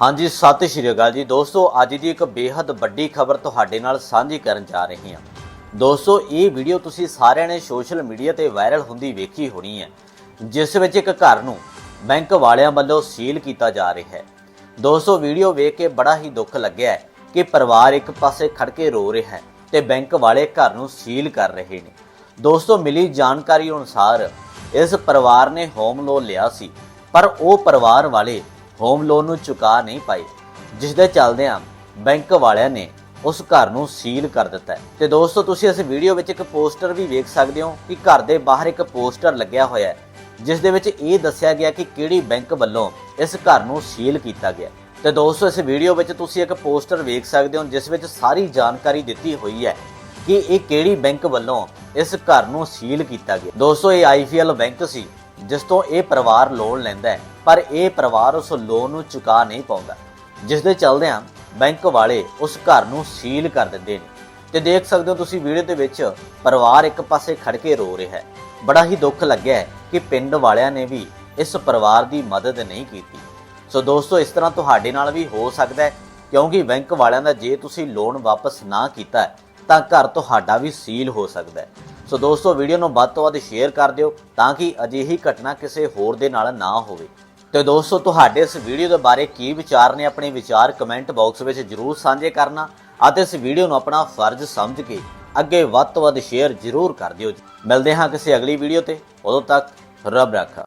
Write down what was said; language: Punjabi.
ਹਾਂਜੀ, ਸਤਿ ਸ਼੍ਰੀ ਅਕਾਲ ਜੀ। ਦੋਸਤੋ, ਅੱਜ ਦੀ ਇੱਕ ਬੇਹੱਦ ਵੱਡੀ ਖਬਰ ਤੁਹਾਡੇ ਨਾਲ ਸਾਂਝੀ ਕਰਨ ਜਾ ਰਹੇ ਹਾਂ। ਦੋਸਤੋ, ਇਹ ਵੀਡੀਓ ਤੁਸੀਂ ਸਾਰਿਆਂ ਨੇ ਸੋਸ਼ਲ ਮੀਡੀਆ ਤੇ ਵਾਇਰਲ ਹੁੰਦੀ ਵੇਖੀ ਹੋਣੀ ਹੈ, ਜਿਸ ਵਿੱਚ ਇੱਕ ਘਰ ਨੂੰ ਬੈਂਕ ਵਾਲਿਆਂ ਵੱਲੋਂ ਸੀਲ ਕੀਤਾ ਜਾ ਰਿਹਾ ਹੈ। ਦੋਸਤੋ, ਵੀਡੀਓ ਵੇਖ ਕੇ ਬੜਾ ਹੀ ਦੁੱਖ ਲੱਗਿਆ ਹੈ ਕਿ ਪਰਿਵਾਰ ਇੱਕ ਪਾਸੇ ਖੜ ਕੇ ਰੋ ਰਿਹਾ ਹੈ ਤੇ ਬੈਂਕ ਵਾਲੇ ਘਰ ਨੂੰ ਸੀਲ ਕਰ ਰਹੇ ਨੇ। ਦੋਸਤੋ, ਮਿਲੀ ਜਾਣਕਾਰੀ ਅਨੁਸਾਰ ਇਸ ਪਰਿਵਾਰ ਨੇ ਹੋਮ ਲੋਨ ਲਿਆ ਸੀ, ਪਰ ਉਹ ਪਰਿਵਾਰ ਵਾਲੇ ਹੋਮ ਲੋਨ ਨੂੰ ਚੁਕਾ ਨਹੀਂ ਪਾਈ ਜਿਸ ਦੇ ਚੱਲਦਿਆਂ ਬੈਂਕ ਵਾਲਿਆਂ ਨੇ ਉਸ ਘਰ ਨੂੰ ਸੀਲ ਕਰ ਦਿੱਤਾ ਹੈ। ਤੇ ਦੋਸਤੋ, ਤੁਸੀਂ ਇਸ ਵੀਡੀਓ ਵਿੱਚ ਇੱਕ ਪੋਸਟਰ ਵੀ ਵੇਖ ਸਕਦੇ ਹੋ ਕਿ ਘਰ ਦੇ ਬਾਹਰ ਇੱਕ ਪੋਸਟਰ ਲੱਗਿਆ ਹੋਇਆ ਹੈ, ਜਿਸ ਦੇ ਵਿੱਚ ਇਹ ਦੱਸਿਆ ਗਿਆ ਕਿ ਕਿਹੜੀ ਬੈਂਕ ਵੱਲੋਂ ਇਸ ਘਰ ਨੂੰ ਸੀਲ ਕੀਤਾ ਗਿਆ ਤੇ ਦੋਸਤੋ, ਇਸ ਵੀਡੀਓ ਵਿੱਚ ਤੁਸੀਂ ਇੱਕ ਪੋਸਟਰ ਵੇਖ ਸਕਦੇ ਹੋ, ਜਿਸ ਵਿੱਚ ਸਾਰੀ ਜਾਣਕਾਰੀ ਦਿੱਤੀ ਹੋਈ ਹੈ ਕਿ ਇਹ ਕਿਹੜੀ ਬੈਂਕ ਵੱਲੋਂ ਇਸ ਘਰ ਨੂੰ ਸੀਲ ਕੀਤਾ ਗਿਆ ਦੋਸਤੋ, ਇਹ ਆਈਪੀਐਲ ਬੈਂਕ ਸੀ, ਜਿਸ ਤੋਂ ਇਹ ਪਰਿਵਾਰ ਲੋਨ ਲੈਂਦਾ ਹੈ। ਪਰ ਇਹ ਪਰਿਵਾਰ ਉਸ ਲੋਨ ਨੂੰ ਚੁਕਾ ਨਹੀਂ ਪਾਉਂਦਾ। ਜਿਸ ਦੇ ਚੱਲਦਿਆਂ ਬੈਂਕ ਵਾਲੇ ਉਸ ਘਰ ਨੂੰ ਸੀਲ ਕਰ ਦਿੰਦੇ ਨੇ। ਤੇ ਦੇਖ ਸਕਦੇ ਹੋ ਤੁਸੀਂ ਵੀਡੀਓ ਦੇ ਵਿੱਚ ਪਰਿਵਾਰ ਇੱਕ ਪਾਸੇ ਖੜ ਕੇ ਰੋ ਰਿਹਾ ਹੈ। ਬੜਾ ਹੀ ਦੁੱਖ ਲੱਗਿਆ ਕਿ ਪਿੰਡ ਵਾਲਿਆਂ ਨੇ ਵੀ ਇਸ ਪਰਿਵਾਰ ਦੀ ਮਦਦ ਨਹੀਂ ਕੀਤੀ। ਸੋ ਦੋਸਤੋ, ਇਸ ਤਰ੍ਹਾਂ ਤੁਹਾਡੇ ਨਾਲ ਵੀ ਹੋ ਸਕਦਾ ਹੈ, ਕਿਉਂਕਿ ਬੈਂਕ ਵਾਲਿਆਂ ਦਾ ਜੇ ਤੁਸੀਂ ਲੋਨ ਵਾਪਸ ਨਾ ਕੀਤਾ ਤਾਂ ਘਰ ਤੁਹਾਡਾ ਵੀ ਸੀਲ ਹੋ ਸਕਦਾ ਹੈ। ਸੋ ਦੋਸਤੋ, ਵੀਡੀਓ ਨੂੰ ਵੱਧ ਤੋਂ ਵੱਧ ਸ਼ੇਅਰ ਕਰ ਦਿਓ ਤਾਂ ਕਿ ਅਜਿਹੀ ਘਟਨਾ ਕਿਸੇ ਹੋਰ ਦੇ ਨਾਲ ਨਾ ਹੋਵੇ। ਤੇ ਦੋਸਤੋ, ਤੁਹਾਡੇ ਇਸ ਵੀਡੀਓ ਦੇ ਬਾਰੇ ਕੀ ਵਿਚਾਰ ਨੇ, ਆਪਣੇ ਵਿਚਾਰ ਕਮੈਂਟ ਬਾਕਸ ਵਿੱਚ ਜਰੂਰ ਸਾਂਝੇ ਕਰਨਾ ਅਤੇ ਇਸ ਵੀਡੀਓ ਨੂੰ ਆਪਣਾ ਫਰਜ਼ ਸਮਝ ਕੇ ਅੱਗੇ ਵੱਧ ਤੋਂ ਵੱਧ ਸ਼ੇਅਰ ਜਰੂਰ ਕਰ ਦਿਓ ਜੀ। ਮਿਲਦੇ ਹਾਂ ਕਿਸੇ ਅਗਲੀ ਵੀਡੀਓ ਤੇ। ਉਦੋਂ ਤੱਕ ਰੱਬ ਰਾਖਾ।